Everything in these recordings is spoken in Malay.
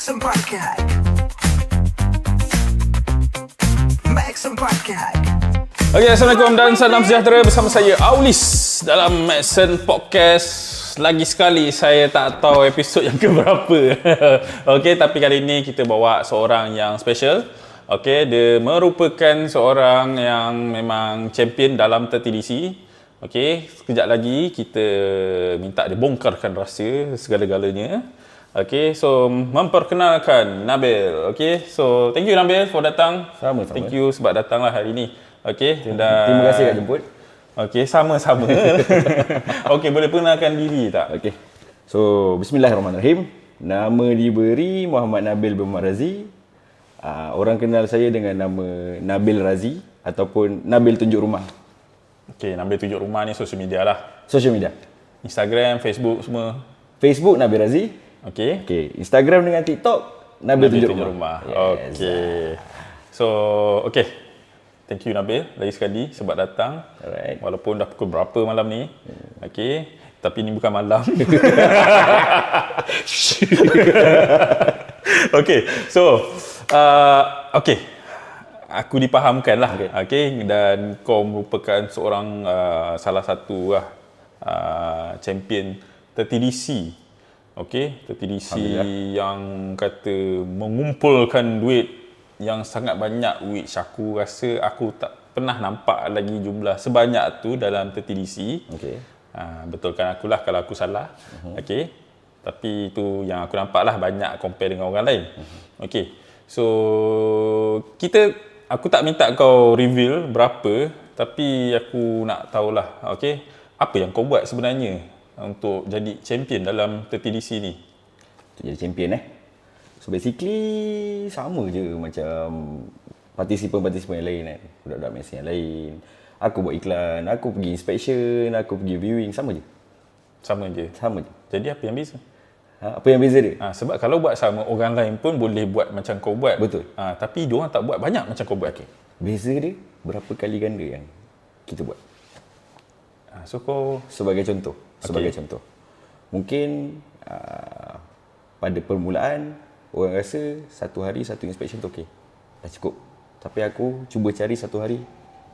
Max Podcast. Max Podcast. Okey, Assalamualaikum dan salam sejahtera bersama saya Aulis dalam Maxen Podcast. Lagi sekali saya tak tahu episod yang keberapa. Okey, tapi kali ini kita bawa seorang yang special. Okey, dia merupakan seorang yang memang champion dalam TTDC. Okey, sekejap lagi kita minta dia bongkarkan rahsia segala-galanya. Okey, so memperkenalkan Nabil. Okey, so thank you Nabil for datang. Sama-sama. Thank you sebab datanglah hari ini. Okey, dan Terima kasih Kak jemput. Okey, sama-sama. Okey, boleh perkenalkan diri tak? Okey. So, bismillahirrahmanirrahim. Nama diberi Muhammad Nabil bin Muhammad Razi. Uh, orang kenal saya dengan nama Nabil Razi ataupun Nabil Tunjuk Rumah. Okey, Nabil tunjuk rumah ni social media lah. Social media. Instagram, Facebook semua. Facebook Nabil Razi. Okey. Okey, Instagram dengan TikTok Nabil, Nabil Tunjuk, Rumah. Yes. Okey. So, okey. Thank you Nabil lagi sekali sebab datang. Alright. Walaupun dah pukul berapa malam ni. Okey. Tapi ni bukan malam. Okey. So, uh, okey. Aku dipahamkan lah. Okay. okay. Dan kau merupakan seorang uh, salah satu lah, uh, champion TTDC. Okey, TTDC yang kata mengumpulkan duit yang sangat banyak which aku rasa aku tak pernah nampak lagi jumlah sebanyak tu dalam TTDC. Okey. Ha, betulkan akulah kalau aku salah. Uh-huh. Okey. Tapi itu yang aku nampak lah banyak compare dengan orang lain. Uh-huh. Okey. So kita aku tak minta kau reveal berapa tapi aku nak tahulah okey apa yang kau buat sebenarnya untuk jadi champion dalam TTDC ni. Untuk jadi champion eh. So basically sama je macam partisipan-partisipan yang lain kan. Budak-budak Messi yang lain. Aku buat iklan, aku pergi inspection, aku pergi viewing, sama je. Sama je. Sama je. Jadi apa yang beza? Ha, apa yang beza dia? Ha, sebab kalau buat sama orang lain pun boleh buat macam kau buat. Betul. Ha, tapi dia orang tak buat banyak macam kau buat. Okay. Beza dia berapa kali ganda yang kita buat. Ha, so kau Sebagai contoh, sebagai Okey. contoh. Mungkin uh, pada permulaan orang rasa satu hari satu inspection tu okey. Dah cukup. Tapi aku cuba cari satu hari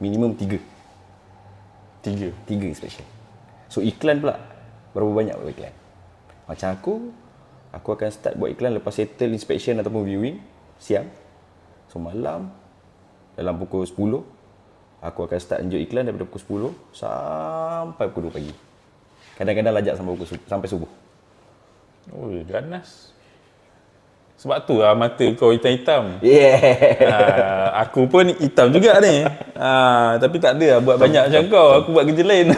minimum tiga. tiga. Tiga inspection. So iklan pula berapa banyak buat iklan? Macam aku, aku akan start buat iklan lepas settle inspection ataupun viewing siang. So malam dalam pukul 10 aku akan start unjuk iklan daripada pukul 10 sampai pukul 2 pagi. Kadang-kadang lajak sampai pukul subuh, sampai subuh. Oh, ganas. Sebab tu lah mata kau hitam-hitam. Yeah. ha, aku pun hitam juga ni. Ha, tapi tak ada lah buat banyak macam kau. Aku buat kerja lain.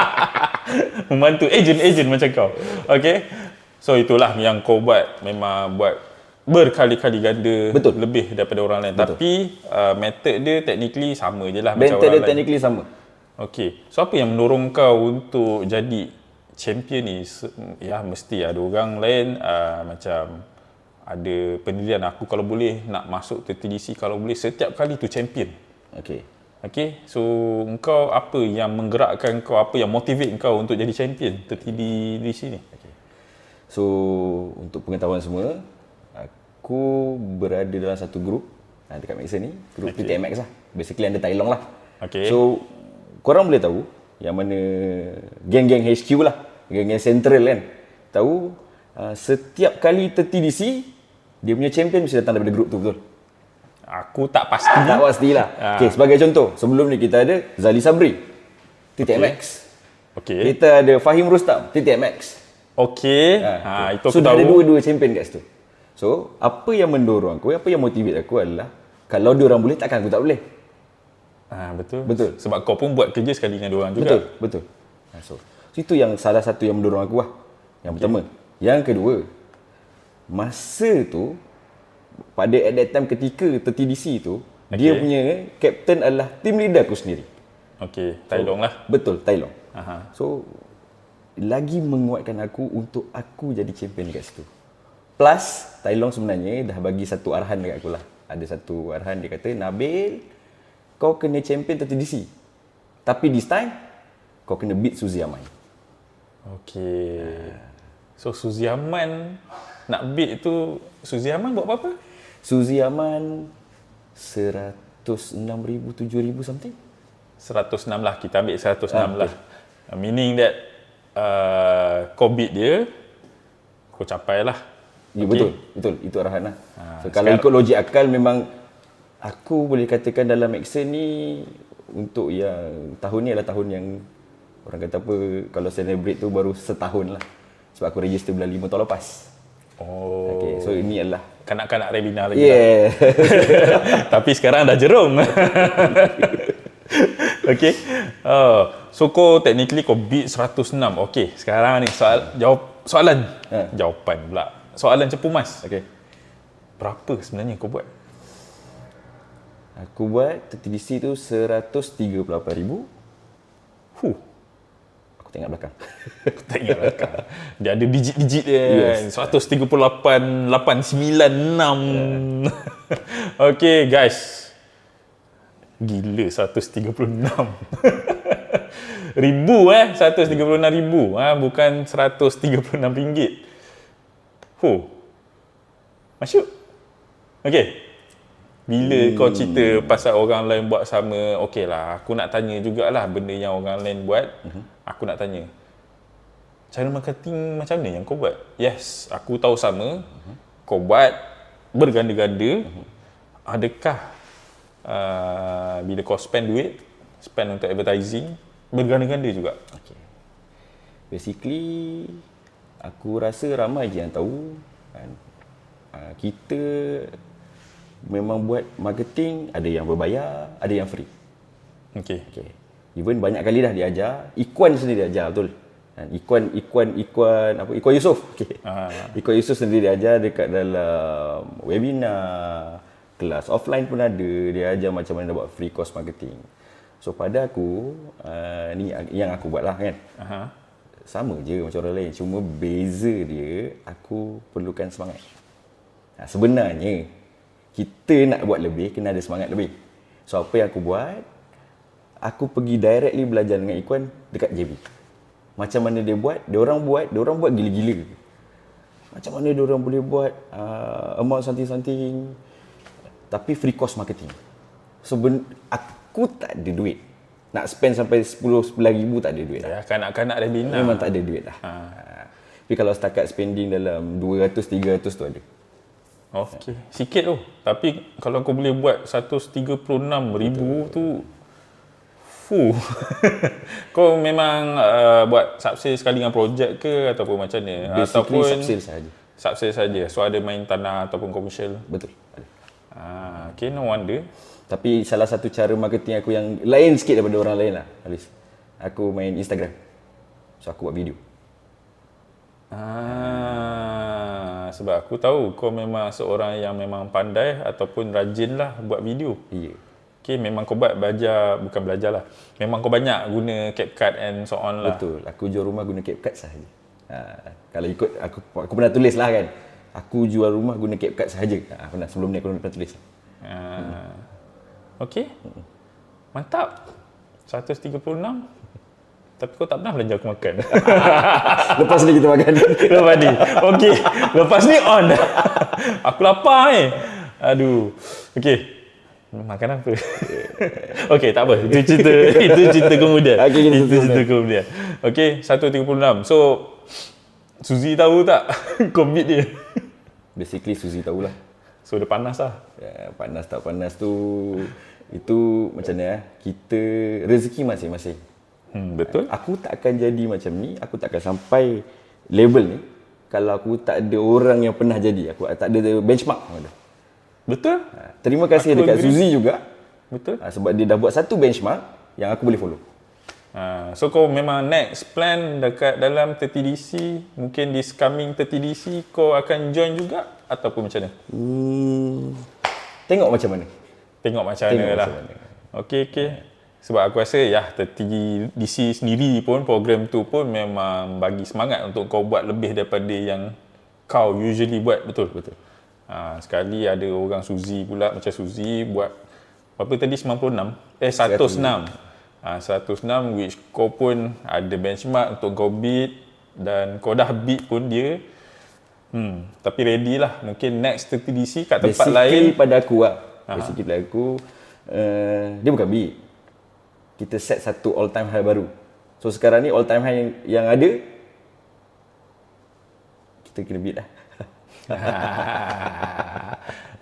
Membantu ejen-ejen macam kau. Okay. So itulah yang kau buat. Memang buat berkali-kali ganda Betul. lebih daripada orang lain. Betul. Tapi uh, method dia technically sama je lah macam Bentuk orang dia lain. technically sama. Okey. So apa yang mendorong kau untuk jadi champion ni? Ya mesti ada orang lain uh, macam ada pendirian aku kalau boleh nak masuk TTDC kalau boleh setiap kali tu champion. Okey. Okey. So engkau apa yang menggerakkan kau apa yang motivate kau untuk jadi champion TTDC ni? So untuk pengetahuan semua, aku berada dalam satu grup ah, dekat Maxen ni, grup Okay. okay. TTMX lah. Basically under Tai Long lah. Okey. So korang boleh tahu yang mana geng-geng HQ lah, geng-geng central kan. Tahu uh, setiap kali TTDC dia punya champion mesti datang daripada grup tu betul. Aku tak pasti. Tak pastilah. Ah. Okey, sebagai contoh, sebelum ni kita ada Zali Sabri, TTMX. Okey. Kita ada Fahim Rustam, TTMX. Okey. Ha, Ha, okay. itu aku so, ada dua-dua champion kat situ. So, apa yang mendorong aku, apa yang motivate aku adalah kalau dia orang boleh, takkan aku tak boleh. Ha, betul. Betul. Sebab kau pun buat kerja sekali dengan dia orang juga. Betul, betul. Ha, So, so, itu yang salah satu yang mendorong aku lah. Yang pertama. Yang kedua, masa tu, pada at that time ketika TTDC tu, dia Okay. punya captain adalah team leader aku sendiri. Okey, tolong lah. Betul, Tai Long. Aha. So, lagi menguatkan aku untuk aku jadi champion dekat situ. Plus, Tai Long sebenarnya dah bagi satu arahan dekat aku lah. Ada satu arahan dia kata, Nabil, kau kena champion TTDC. Tapi this time, kau kena beat Suzy Aman. Okey. So Suzy Aman nak beat tu Suzy Aman buat apa-apa? Suzy Aman 106,000 7,000 something. 106 lah kita ambil 106 Ah, lah meaning that uh, kau beat dia kau capai lah Ya Okey. betul, betul. Itu arahan lah. Ha, so, kalau sekarang- ikut logik akal memang aku boleh katakan dalam Maxen ni untuk yang tahun ni adalah tahun yang orang kata apa kalau celebrate tu baru setahun lah. Sebab aku register bulan 5 tahun lepas. oh Okay, so ini adalah kanak-kanak Rebina lagi lah. Yeah. tapi sekarang dah jerung Okay. Oh, so kau technically kau beat 106. Okay, sekarang ni soal jawab soalan. Ha. Jawapan pula. Soalan cepu mas. okay. Berapa sebenarnya kau buat? Aku buat TTDC tu 138,000. Huh. Aku tengok belakang. Tak ingat belakang. Dia ada digit-digit dia Yes. kan. 138, 896. okay guys. Gila 136. ribu eh. 136 ribu. Ha, bukan 136 ringgit. Huh. Masuk. Okay. Bila hmm. kau cerita pasal orang lain buat sama, okey lah. Aku nak tanya jugalah benda yang orang lain buat. Uh-huh. Aku nak tanya. Cara marketing macam mana yang kau buat? Yes, aku tahu sama. Uh-huh. Kau buat berganda-ganda. Uh-huh. Adakah uh, bila kau spend duit, spend untuk advertising, berganda-ganda juga? Okay. Basically, aku rasa ramai je yang tahu kan. Uh, kita memang buat marketing, ada yang berbayar, ada yang free. Okay. Okay. Even banyak kali dah diajar, Ikuan sendiri diajar betul. Kan, Ikuan Ikuan Ikuan apa Ikuan Yusof. Ah. Ikuan Yusof sendiri diajar dekat dalam webinar, kelas offline pun ada, dia ajar macam mana buat free course marketing. So pada aku, uh, ni yang aku buat lah kan. Aha. Sama je macam orang lain. Cuma beza dia, aku perlukan semangat. Ha, sebenarnya, kita nak buat lebih, kena ada semangat lebih. So apa yang aku buat, aku pergi directly belajar dengan Ikuan dekat JB. Macam mana dia buat, dia orang buat, dia orang buat gila-gila. Macam mana dia orang boleh buat uh, amount something-something tapi free cost marketing. So ben, aku tak ada duit. Nak spend sampai 10 11 ribu tak ada duit dah. Ya, kanak-kanak dah bina. Memang tak ada duit dah. Ha. Tapi kalau setakat spending dalam 200 300 tu ada. Okey, sikit tu. Tapi kalau kau boleh buat 136 ribu tu Fuh. kau memang uh, buat subsale sekali dengan projek ke ataupun macam ni? Basically ataupun subsale sahaja. Subsale saja. So ada main tanah ataupun komersial. Betul. Ada. Ah, okay, no wonder. Tapi salah satu cara marketing aku yang lain sikit daripada orang lain lah, Alis. Aku main Instagram. So aku buat video. Ah, sebab aku tahu kau memang seorang yang memang pandai ataupun rajin lah buat video. Iya. Okay, memang kau buat belajar, bukan belajar lah. Memang kau banyak guna CapCut and so on lah. Betul. Aku jual rumah guna CapCut sahaja. Ha, kalau ikut aku aku pernah tulis lah kan. Aku jual rumah guna CapCut sahaja. Ha, pernah sebelum ni aku pernah tulis. Ah. Okey. Mantap. 136. Tapi kau tak pernah belanja aku makan. Lepas ni kita makan. Lepas ni. Okey. Lepas ni on. aku lapar ni. Aduh. Okey. Makan apa? Okey, tak apa. Itu cerita itu cerita kemudian. Kita itu tutup cerita kemudian. Okey, 136. So Suzy tahu tak komit dia? Basically Suzy tahulah. So dia panas lah. Ya, panas tak panas tu itu macam ni eh. Kita rezeki masing-masing. Hmm, betul. Aku tak akan jadi macam ni, aku tak akan sampai level ni kalau aku tak ada orang yang pernah jadi. Aku tak ada benchmark. Ha, Betul? Terima kasih Aku dekat agree. Suzy juga Betul. ha, sebab dia dah buat satu benchmark yang aku boleh follow. Ha, so kau memang next plan dekat dalam 30DC, mungkin this coming 30DC kau akan join juga ataupun macam mana? Hmm, tengok macam mana. Tengok macam Tengok mana lah. macam mana. Okey okey. Sebab aku rasa ya 30DC sendiri pun program tu pun memang bagi semangat untuk kau buat lebih daripada yang kau usually buat betul betul. Ha, sekali ada orang Suzy pula macam Suzy buat berapa tadi 96 eh 106. Ha, 106 which kau pun ada benchmark untuk kau beat dan kau dah beat pun dia Hmm, tapi ready lah. Mungkin next 30DC kat tempat Basically lain. pada aku lah. Basically pada aku uh, dia bukan beat. Kita set satu all time high baru. So sekarang ni all time high yang, yang ada kita kena beat lah.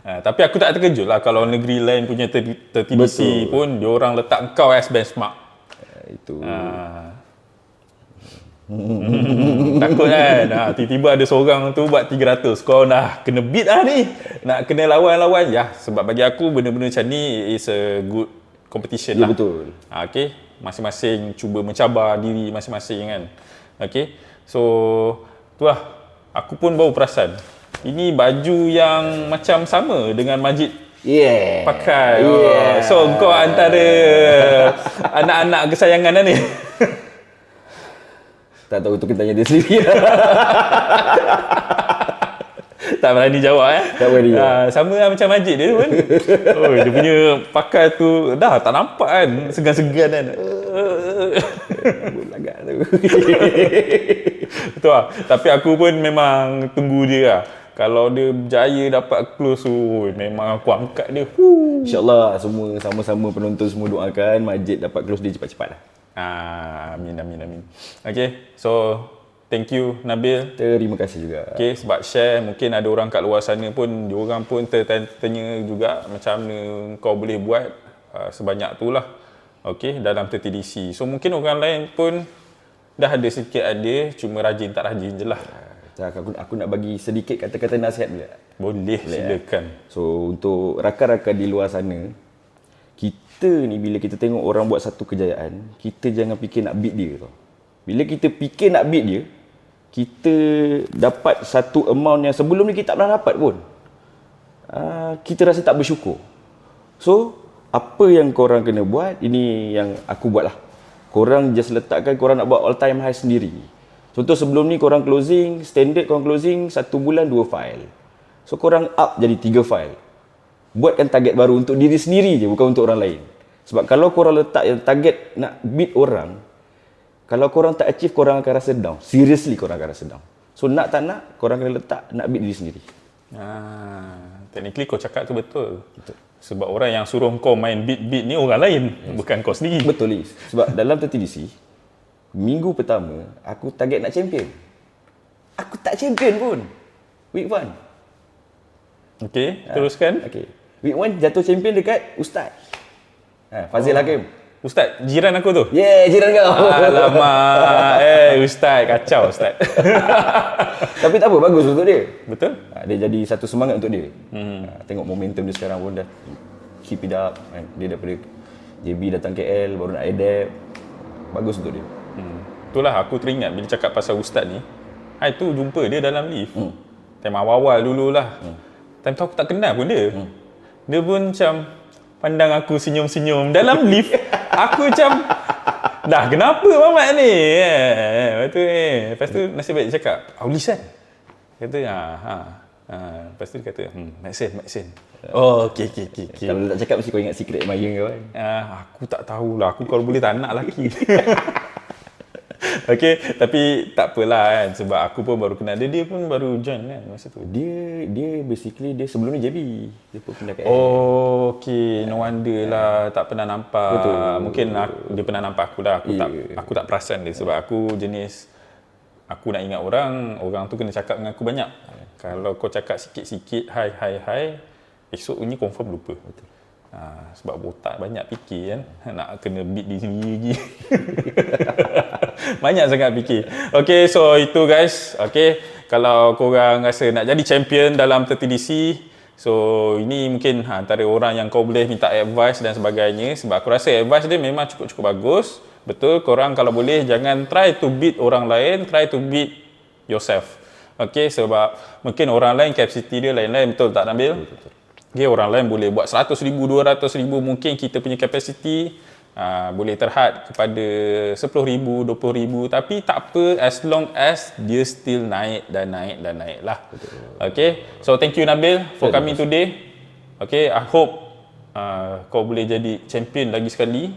Ha, tapi aku tak terkejut lah kalau negeri lain punya 30DC pun dia orang letak kau as benchmark. Uh, itu. Hmm, takut kan? Ha, Tiba-tiba ada seorang tu buat 300 Kau dah kena beat lah ni. Nak kena lawan-lawan. Ya sebab bagi aku benda-benda macam ni Is a good competition Ya, lah betul. ha, Okay Masing-masing cuba mencabar diri masing-masing kan Okay So tu lah Aku pun baru perasan Ini baju yang macam sama dengan Majid Yeah. pakai Yeah. oh. So kau antara Anak-anak kesayangan dah ni Tak tahu tu kita tanya dia sendiri. tak berani jawab eh. Tak berani. Ah, sama lah macam Majid dia pun. oh, dia punya pakai tu dah tak nampak kan. Segan-segan kan. Lagak tu. Betul lah. Tapi aku pun memang tunggu dia lah. Kalau dia berjaya dapat close tu, memang aku angkat dia. InsyaAllah semua sama-sama penonton semua doakan Majid dapat close dia cepat-cepat lah. Ah, amin, amin, amin. Okay, so thank you Nabil. Terima kasih juga. Okay, sebab share mungkin ada orang kat luar sana pun, diorang pun tertanya juga macam mana kau boleh buat uh, sebanyak tu lah. Okay, dalam 30DC. So mungkin orang lain pun dah ada sikit idea, cuma rajin tak rajin je lah. Tak, aku, aku nak bagi sedikit kata-kata nasihat boleh tak? Boleh, silakan. So untuk rakan-rakan di luar sana, kita ni bila kita tengok orang buat satu kejayaan, kita jangan fikir nak beat dia tau. Bila kita fikir nak beat dia, kita dapat satu amount yang sebelum ni kita tak pernah dapat pun. Uh, kita rasa tak bersyukur. So, apa yang korang kena buat, ini yang aku buat lah. Korang just letakkan korang nak buat all time high sendiri. Contoh sebelum ni korang closing, standard korang closing satu bulan dua file. So korang up jadi tiga file. Buatkan target baru untuk diri sendiri je, bukan untuk orang lain. Sebab kalau korang letak yang target nak beat orang, kalau korang tak achieve, korang akan rasa down. Seriously korang akan rasa down. So nak tak nak, korang kena letak nak beat diri sendiri. Ah, technically kau cakap tu betul. betul. Sebab orang yang suruh kau main beat-beat ni orang lain, yes. bukan kau sendiri. Betul Liz. Sebab dalam 30DC, minggu pertama, aku target nak champion. Aku tak champion pun. Week 1. Okay, teruskan. Okay. Week 1 jatuh champion dekat Ustaz. Ha, Fazil oh. Hakim. Ustaz, jiran aku tu. Yeah, jiran kau. Alamak. eh, Ustaz. Kacau, Ustaz. Tapi tak apa, bagus untuk dia. Betul? Ha, dia jadi satu semangat untuk dia. Hmm. Ha, tengok momentum dia sekarang pun dah keep it up. Kan. Dia daripada JB datang KL, baru nak adapt. Bagus untuk dia. Hmm. Itulah aku teringat bila cakap pasal Ustaz ni. Hai tu jumpa dia dalam lift. Hmm. Time awal-awal dululah. Hmm. Time tu aku tak kenal pun dia. Hmm. Dia pun macam pandang aku senyum-senyum dalam lift. aku macam dah kenapa Mamat ni? Eh, lepas tu eh, lepas tu nasib baik dia cakap, "Aulis kan?" Kata, "Ha, ha." Ha, lepas tu dia kata, "Hmm, make sense, make sense." Oh, okey okey okey. Okay. Kalau tak cakap mesti kau ingat secret admirer kau kan. Uh, aku tak tahulah. Aku kalau boleh tak nak lelaki. okay, tapi tak apalah kan. Sebab aku pun baru kenal dia. Dia pun baru join kan masa tu. Dia dia basically dia sebelum ni JB. Dia pun pindah ke Oh, okay. No wonder lah. Tak pernah nampak. Betul. Mungkin aku, dia pernah nampak aku lah. Aku, tak, Yeah. aku tak perasan dia. Sebab aku jenis... Aku nak ingat orang, orang tu kena cakap dengan aku banyak. Kalau kau cakap sikit-sikit, hai, hai, hai, esok ni confirm lupa. Betul. Ha, sebab botak banyak fikir kan? Nak kena beat di sini lagi. Banyak sangat fikir. Okay so itu guys. Okay kalau korang rasa nak jadi champion dalam 30DC so ini mungkin ha, antara orang yang kau boleh minta advice dan sebagainya. Sebab aku rasa advice dia memang cukup-cukup bagus. Betul korang kalau boleh jangan try to beat orang lain try to beat yourself. Okay sebab mungkin orang lain capacity dia lain-lain. Betul tak Nabil? Betul, betul. Okay, orang lain boleh buat 100 ribu, 200 ribu. Mungkin kita punya capacity uh, boleh terhad kepada 10 ribu, 20 ribu. Tapi tak apa as long as dia still naik dan naik dan naik lah. Okay, so thank you Nabil for coming today. Okay, I hope uh, kau boleh jadi champion lagi sekali.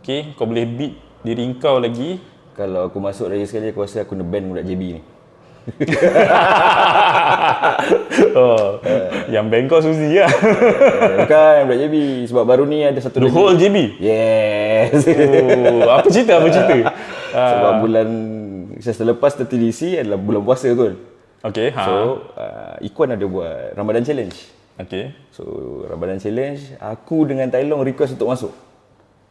Okay, kau boleh beat diri kau lagi. Kalau aku masuk lagi sekali aku rasa aku kena ban budak JB ni. oh, yang Bangkok Suzy lah. Eh, Bukan budak JB sebab baru ni ada satu The lagi. whole JB. Yes. Oh, apa cerita? Apa cerita? sebab bulan selepas TTDC adalah bulan puasa tu. Okay, ha. So, uh, Ikuan ada buat Ramadan Challenge. okay. So, Ramadan Challenge, aku dengan Tai Long request untuk masuk.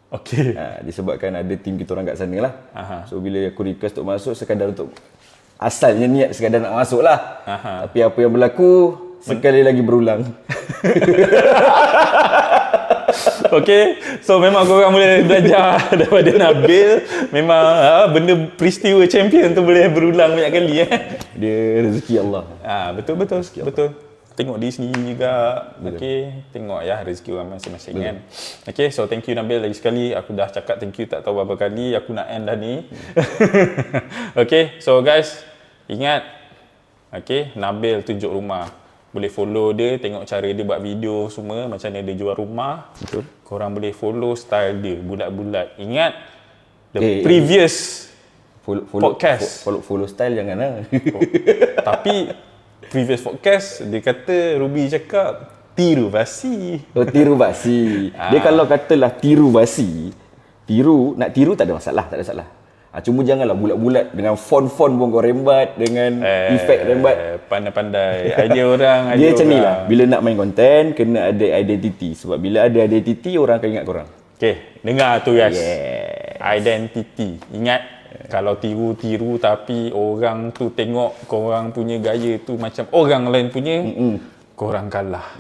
Okay. Ha, disebabkan ada tim kita orang kat sana lah. Aha. So bila aku request untuk masuk sekadar untuk asalnya niat sekadar nak masuk lah. Aha. Tapi apa yang berlaku sekali lagi berulang. Okay, so memang korang boleh belajar daripada Nabil. Memang ha, benda peristiwa champion tu boleh berulang banyak kali eh. Dia rezeki Allah. Ah betul betul betul. Tengok diri sendiri juga. Okey, tengok ya rezeki orang masing-masing kan. Okey, so thank you Nabil lagi sekali. Aku dah cakap thank you tak tahu berapa kali. Aku nak end dah ni. Okey, so guys, ingat Okey, Nabil tunjuk rumah. Boleh follow dia, tengok cara dia buat video semua, macam mana dia jual rumah. Betul. Korang boleh follow style dia, bulat-bulat. Ingat the Eh, eh. previous Follow, follow, Podcast. Follow, follow style jangan lah. Tapi previous podcast dia kata Ruby cakap tiru basi. oh, tiru basi. Dia kalau katalah tiru basi, tiru, nak tiru tak ada masalah, tak ada masalah. Ha, cuma janganlah bulat-bulat dengan font-font pun kau rembat dengan efek rembat. Pandai-pandai. Idea orang, idea Dia macam ni lah. Bila nak main konten, kena ada identiti. Sebab bila ada identiti, orang akan ingat korang. Okay, dengar tu guys. Yes. Identity. Ingat, kalau tiru-tiru tapi orang tu tengok korang punya gaya tu macam orang lain punya, Mm-mm. korang kalah.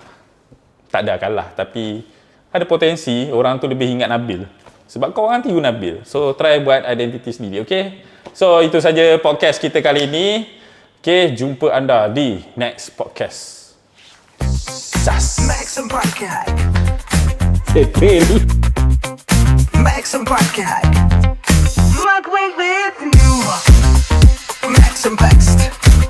Tak ada kalah, tapi ada potensi orang tu lebih ingat Nabil. Sebab kau orang tiru Nabil. So, try buat identiti sendiri, okay? So, itu saja podcast kita kali ini. Okay, jumpa anda di next podcast. Sas. Maxim Podcast. Settle. always there you. Max and Baxter.